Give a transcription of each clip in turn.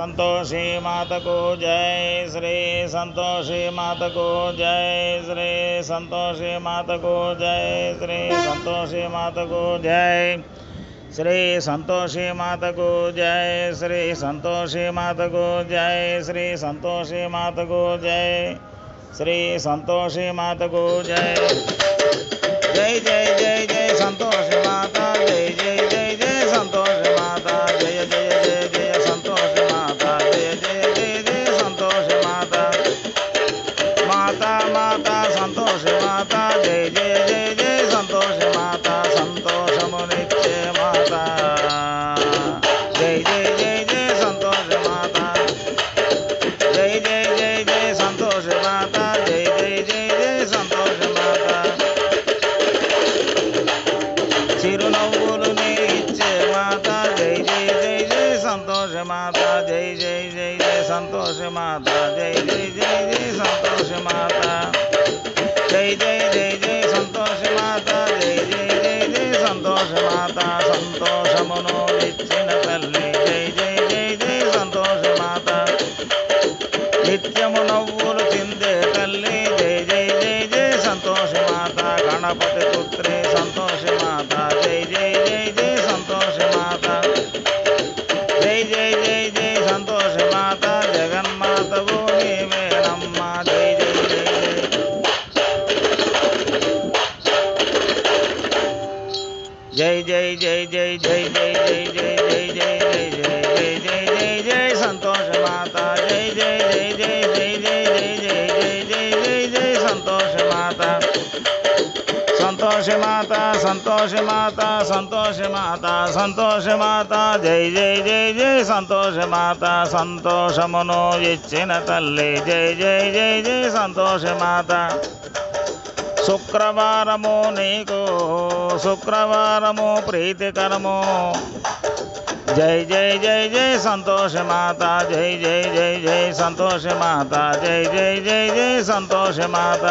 संतोषी माता को जय श्री संतोषी माता को जय श्री संतोषी माता को जय श्री संतोषी माता को जय श्री संतोषी माता को जय श्री संतोषी माता को जय श्री संतोषी माता को जय श्री संतोषी माता को जय। जय जय जय जय, संतोषी माता, जय जय। माता जय जय जय जय సంతోష మాత సంతోష మాత సంతోష మాత సంతోష మాత జై జై జై జై సంతోష మాత సంతోషమును ఇచ్చిన తల్లి జై జై జై జై సంతోష మాత శుక్రవారము నీకు శుక్రవారము ప్రీతికరము జై జై జై జై సంతోష మాత జై జై జై జై సంతోష మాత జై జై జై జై సంతోష మాత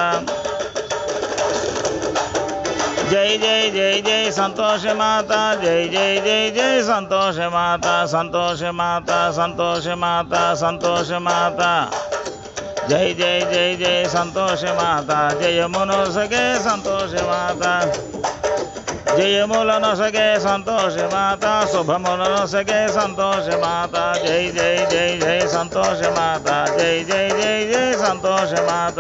జై జై జై జై సంతోష మాత జై జై జై జై సంతోష మాత సంతోష మాత సంతోష మాత సంతోష మాత జై జై జై జై సంతోష మాత జయమును సగే సంతోష మాత జయములను సగే సంతోష మాత శుభములను సగే సంతోష మాత జై జై జై జై సంతోష మాత జై జై జై జై సంతోష మాత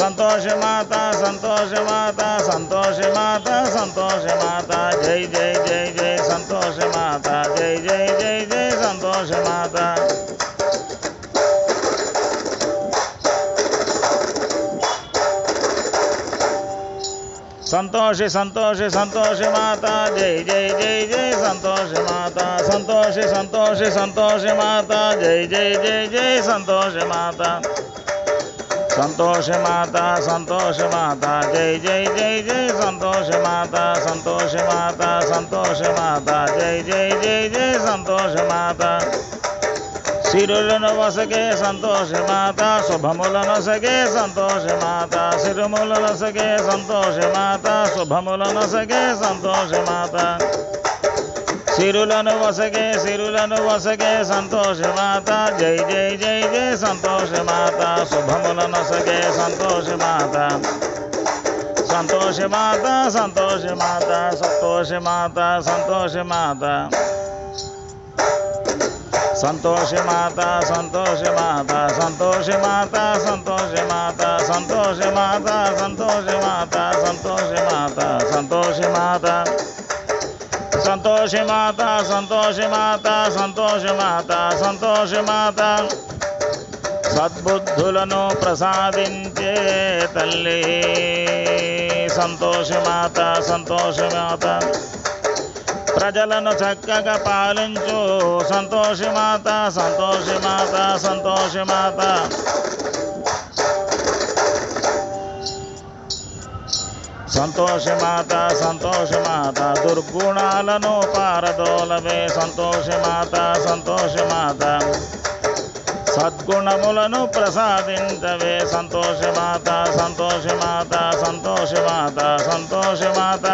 संतोष माता संतोष माता संतोष माता संतोष माता जय जय जय जय संतोष माता जय जय जय जय संतोष माता संतोष संतोष संतोष माता जय जय जय जय संतोष माता संतोष संतोष संतोष माता जय जय जय जय संतोष माता సంతోష మాత సంతోష మాత జై జై జై జై సంతోష మాత సంతోష మాత సంతోష మాత జై జై జై జై సంతోష మాత సిరులను వసగే సంతోష మాత శుభములను సగే సంతోష మాత సిరుములను సగే సంతోష మాత శుభములను సగే సంతోష మాత సిరులను వసగే సిరులను వసగే సంతోషమాత జై జై జై జై సంతోషమాత శుభముల నొసగే సంతోషమాత సంతోషమాత సంతోషమాత సంతోషమాత సంతోషమాత సంతోషమాత సంతోషమాత సంతోషమాత సంతోషమాత సంతోషమాత సంతోషమాత సంతోషమాత సంతోషమాత సంతోషి మాత సంతోషి మాత సంతోషి మాత సంతోషి మాత. సద్బుద్ధులను ప్రసాదించే తల్లి. సంతోషి మాత సంతోషి మాత. ప్రజలను చక్కగా పాలించు. సంతోషి మాత సంతోషి మాత సంతోషి మాత. సంతోష మాత సంతోష మాత దుర్గుణాలను పారదోలవే సంతోష మాత సంతోష మాత సద్గుణములను ప్రసాదించవే సంతోష మాత సంతోష మాత సంతోష మాత సంతోష మాత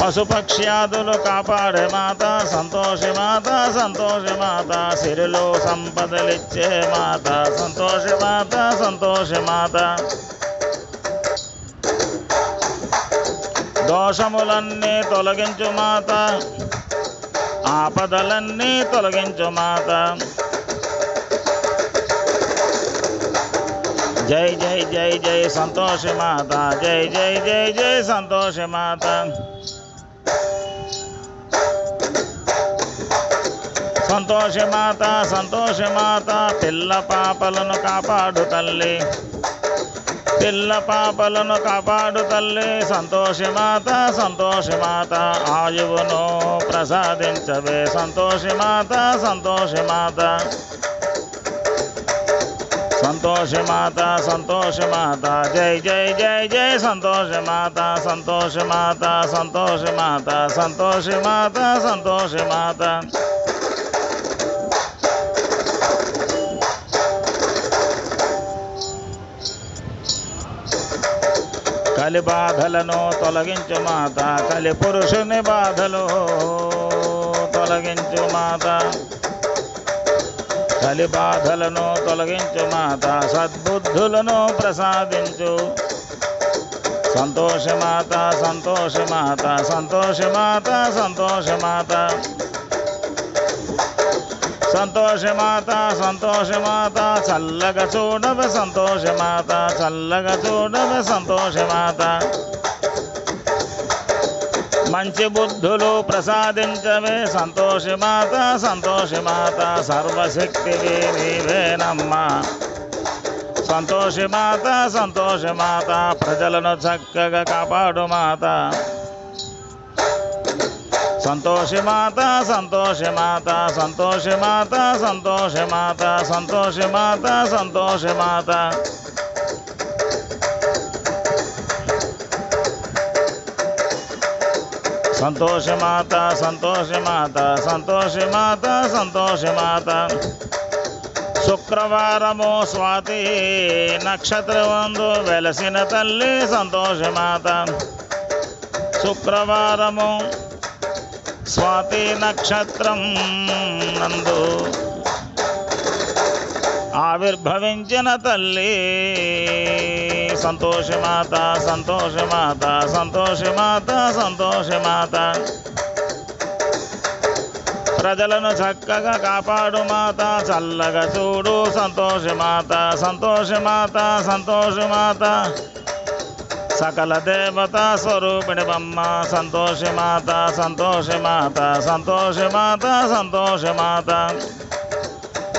పశుపక్ష్యాదులు కాపాడే మాత సంతోషి మాత సంతోషి మాత సిరిలో సంపదలిచ్చే మాత సంతోషి మాత సంతోషి మాత దోషములన్నీ తొలగించు మాత. ఆపదలన్నీ తొలగించు మాత. జై జై జై జై సంతోషి మాత. జై జై జై జై సంతోషి మాత. సంతోషి మాత సంతోషి మాత పిల్ల పాపలను కాపాడు తల్లి. పిల్ల పాపలను కాపాడు తల్లి. సంతోషమాత సంతోషమాత ఆయువును ప్రసాదించవే. సంతోషమాత సంతోషమాత సంతోషమాత సంతోషమాత జై జై జై జై. సంతోషమాత సంతోషమాత సంతోషమాత సంతోషమాత సంతోషమాత కలి బాధలను తొలగించు మాత కలి పురుషుని బాధలు తొలగించు మాత. కలి బాధలను తొలగించు మాత సద్బుద్ధులను ప్రసాదించు. సంతోషమాత సంతోషమాత సంతోషమాత సంతోషమాత సంతోషమాత సంతోషమాత చల్లగ చూడవ సంతోషమాత చల్లగ చూడవ సంతోషమాత మంచి బుద్ధులు ప్రసాదించవే సంతోషమాత సంతోషమాత సర్వశక్తివి నీవేనమ్మా. సంతోషమాత సంతోషమాత ప్రజలను చక్కగా కాపాడు మాత. సంతోషి మాత సంతోషి మాత సంతోషి మాత సంతోషి మాత సంతోషి మాత సంతోషి మాత. సంతోష మాత సంతోష మాత సంతోషి మాత సంతోష మాత. శుక్రవారము స్వాతి నక్షత్రమందు వెలసిన తల్లి సంతోషమాత శుక్రవారము స్వాతి నక్షత్రం నందు ఆవిర్భవించిన తల్లి. సంతోషమాత సంతోషమాత సంతోషమాత సంతోషమాత ప్రజలను చక్కగా కాపాడు మాత చల్లగా చూడు సంతోషమాత సంతోషమాత సంతోషమాత సకల దేవత స్వరూపిణి బొమ్మ సంతోషి మాత సంతోషి మాత సంతోషి మాత సంతోషి మాత.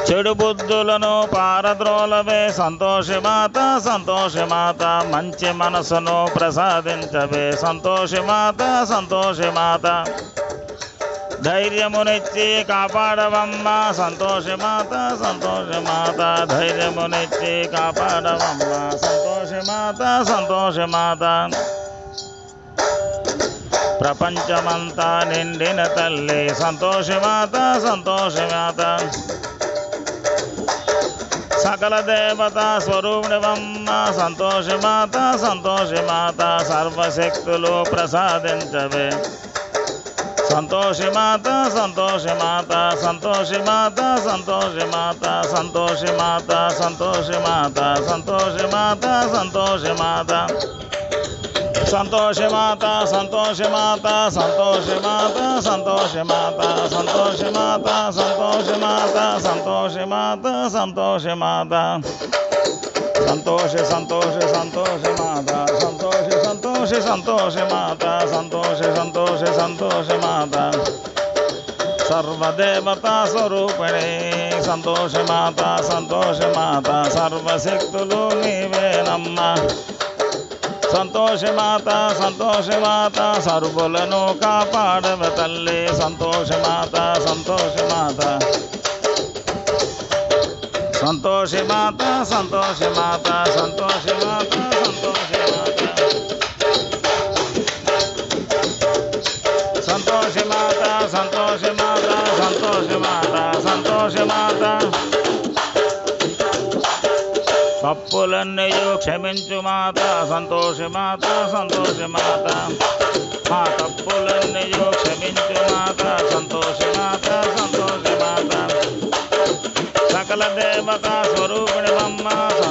చెడు బుద్ధులను పారద్రోలవే సంతోషి మాత మాత. మంచి మనసును ప్రసాదించవే సంతోషి మాత సంతోషి మాత. ధైర్యమునిచ్చి కాపాడవమ్మ. సంతోషమాత సంతోషమాత ధైర్యమునిచ్చి కాపాడవమ్మ. సంతోషమాత సంతోషమాత ప్రపంచమంతా నిండిన తల్లి సంతోషమాత సంతోషమాత సకల దేవత స్వరూపిణివమ్మ సంతోషమాత సంతోషమాత సర్వశక్తులు ప్రసాదించవే. సంతోషమాత సంతోషమాత సంతోషమాత సంతోషమాత సంతోషమాత సంతోషమాత సంతోషమాత సంతోషమాత సంతోషమాత సంతోషమాత సంతోషమాత సంతోషమాత సంతోషమాత సంతోషమాత సంతోషమాత సంతోషమాత సంతోష సంతోష సంతోషమాత సంతోష సంతోషి సంతోషి మాత సంతోషి సంతోషి సంతోషి మాత. సర్వదేవతా స్వరూపిణీ సంతోషి మాత సంతోషి మాత. సర్వశక్తులు నీవేనమ్మా. సంతోషి మాత సంతోషి మాత. సర్వులను కాపాడవ తల్లి సంతోషి మాత సంతోషి మాత. సంతోషి మాత సంతోషి మాత సంతోషి మాత సంతోషి తప్పులన్నయో క్షమించు మాత సంతోషమాత సంతోషమాత మా తప్పులన్నయో క్షమించు మాత సంతోష మాత సంతోష మాత సకల దేవత స్వరూపిణివమ్మ సంతోష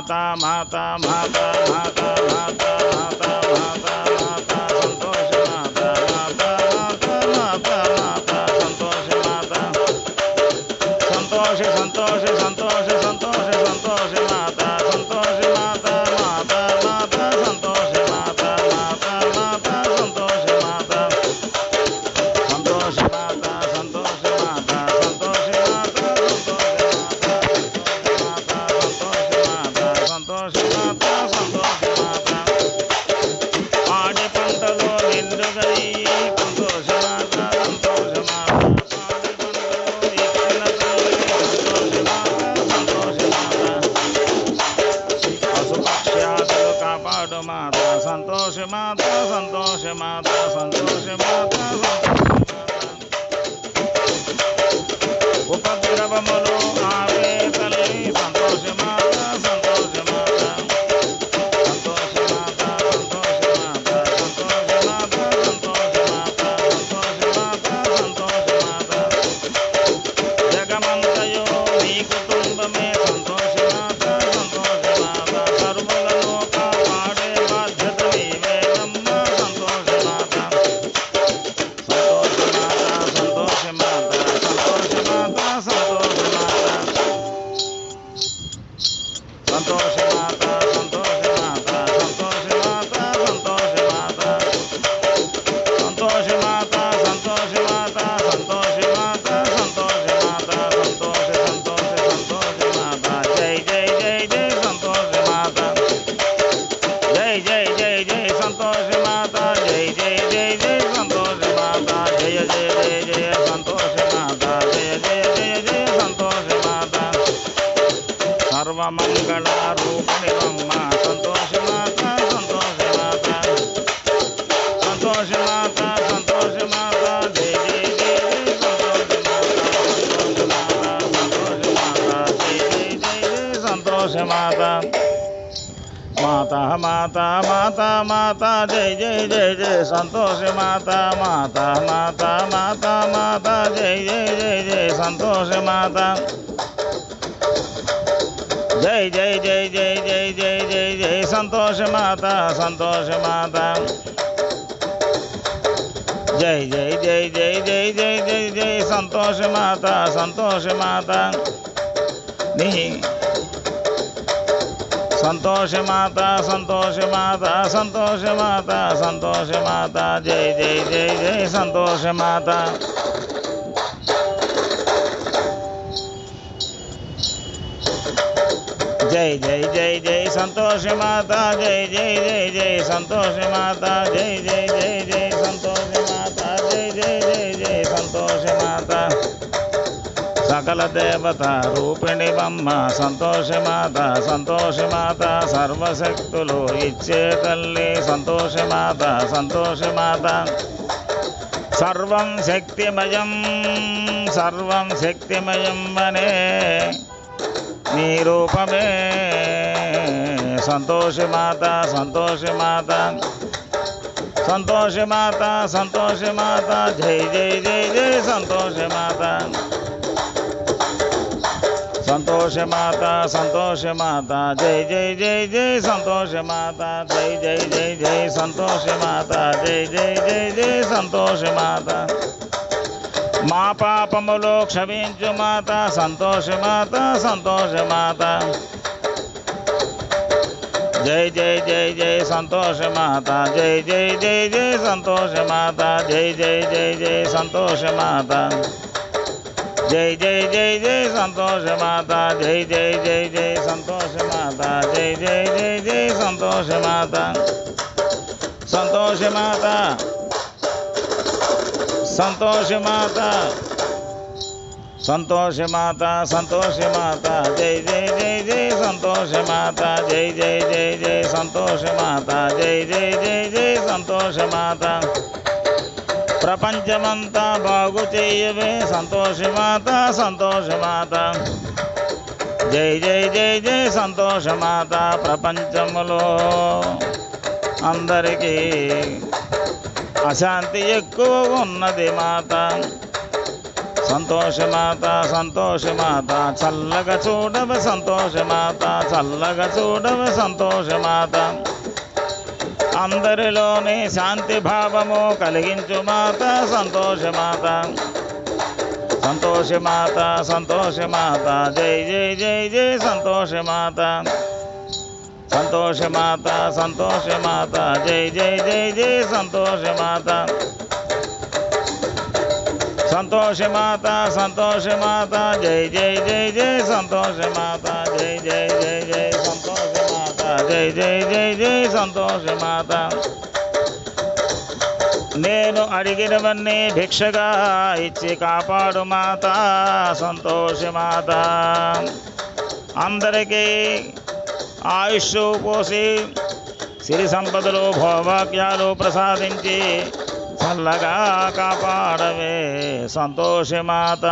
माता माता माता माता। Bye. మాత జయ జయ జయ జయ సంతోష మాత మాత మాత మాత మాత జయ జయ జయ జయ సంతోష మాత జై జై జై జై జై జై జై జై సంతోష మాత సంతోష మాత జై జై జై జై జై జై జై జై సంతోష మాత సంతోష మాత నీ संतोष माता संतोष माता संतोष माता संतोष माता जय जय जय जय संतोष माता जय जय जय जय संतोष माता जय जय जय जय संतोष माता जय जय जय जय संतोष माता जय जय जय जय संतोष माता సకల దేవత రూపిణి బొమ్మ సంతోషమాత సంతోషమాత సర్వశక్తులు ఇచ్చే తల్లి సంతోషమాత సంతోషమాత. సర్వం శక్తిమయం సర్వం శక్తిమయం అనే నీ రూపమే. సంతోషమాత సంతోషమాత. సంతోషమాత సంతోషమాత జై జై జై జై సంతోషమాత. సంతోషమాత సంతోషమాత జై జై జై జై సంతోషమాత జై జై జై జై సంతోషమాత జై జై జై జై సంతోషమాత మా పాపములు క్షమించు మాత సంతోషమాత సంతోషమాత జై జై జై జై సంతోషమాత జై జై జై జై సంతోషమాత జై జై జై జై సంతోషమాత जय जय जय जय संतोष माता जय जय जय जय संतोष माता जय जय जय जय संतोष माता संतोष माता संतोष माता संतोष माता संतोष माता जय जय जय जय संतोष माता जय जय जय जय संतोष माता जय जय जय जय संतोष माता ప్రపంచమంతా బాగు చేయవే. సంతోషమాత సంతోషమాత జై జై జై జై సంతోషమాత ప్రపంచములో అందరికీ. అశాంతి ఎక్కువ ఉన్నది మాత. సంతోషమాత సంతోషమాత చల్లగా చూడవ సంతోషమాత చల్లగా చూడవ సంతోషమాత అందరిలోని శాంతి భావము కలిగించు మాత సంతోషమాత సంతోషమాత సంతోషమాత జై జై జై జై సంతోషమాత సంతోషమాత సంతోషమాత జై జై జై జై సంతోషమాత సంతోషమాత సంతోషమాత జై జై జై జై సంతోషమాత జై జై జై జై సంతోషమాత జై జై జై జై సంతోషమాత నేను అడిగినవన్నీ భిక్షగా ఇచ్చి కాపాడు మాత సంతోషమాత అందరికీ ఆయుష్ పోసి సిరి సంపదలు భోభాగ్యాలు ప్రసాదించి చల్లగా కాపాడవే సంతోషి మాత.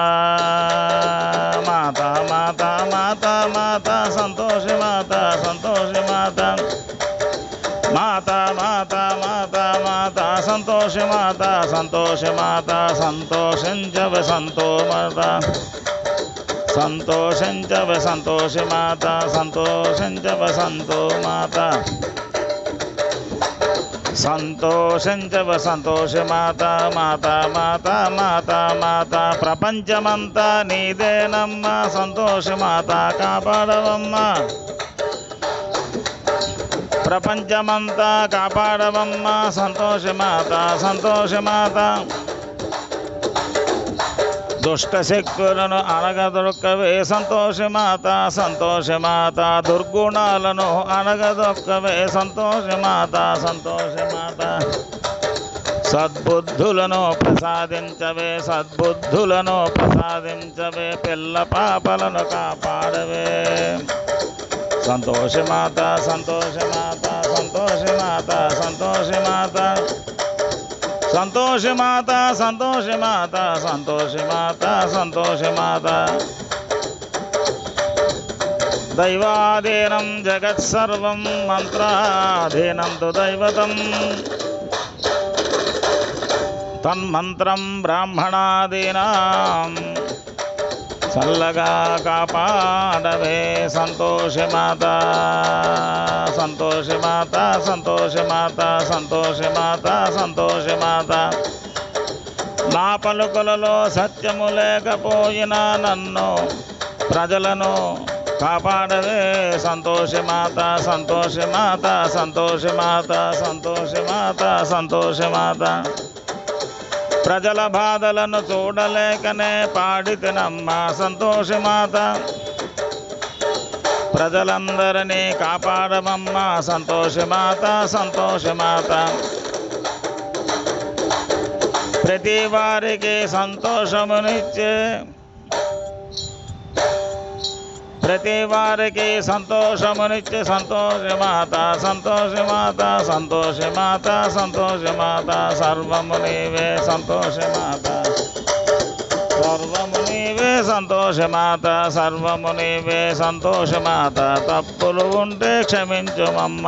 మాత మాత మాత మాత సంతోషమాత మాత మాత మాత మాత సంతోష మాత సంతోష మాత సంతోషంచవ సంతో మాత. సంతోషంచవ సంతోష మాత సంతోషంచవ సంతో మాత. సంతోషంచవ సంతోష మాత మాత మాత మాత మాత. ప్రపంచమంతా నీదేనమ్మా సంతోష మాత కాపాడవమ్మా. ప్రపంచమంతా కాపాడవమ్మా. సంతోషమాత సంతోషమాత దుష్టశక్తులను అనగదొక్కవే. సంతోషమాత సంతోషమాత దుర్గుణాలను అనగదొక్కవే. సంతోషమాత సంతోషమాత సద్బుద్ధులను ప్రసాదించవే సద్బుద్ధులను ప్రసాదించవే. పిల్ల పాపలను కాపాడవే. సంతోషమాత సంతోషమాత సంతోషమాత సంతోషమాత సంతోషమాత సంతోషమాత సంతోషమాత సంతోషమాత దైవాధీనం జగత్సర్వం మంత్రాధీనం తు దైవతం. తన్మంత్రం బ్రాహ్మణాదీనా చల్లగా కాపాడవే. సంతోషమాత సంతోషమాత సంతోషమాత సంతోషమాత సంతోషమాత నా పలుకులలో సత్యము లేకపోయినా నన్ను ప్రజలను కాపాడవే. సంతోషమాత సంతోషమాత సంతోషమాత సంతోషమాత సంతోషమాత ప్రజల బాధలను చూడలేకనే పాడితినమ్మ సంతోషమాత ప్రజలందరినీ కాపాడమమ్మ సంతోషమాత సంతోషమాత ప్రతి వారికి సంతోషమునిచ్చే ప్రతి వారికి సంతోషమునిచ్చే సంతోషమాత సంతోషమాత సంతోషమాత సంతోషమాత సర్వము నీవే సంతోషమాత సర్వము నీవే సంతోషమాత సర్వము నీవే సంతోషమాత తప్పులు ఉంటే క్షమించుమమ్మ.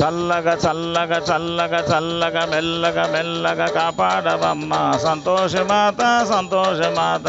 చల్లగా చల్లగా చల్లగా చల్లగా మెల్లగా మెల్లగా కాపాడవమ్మ. సంతోషమాత సంతోషమాత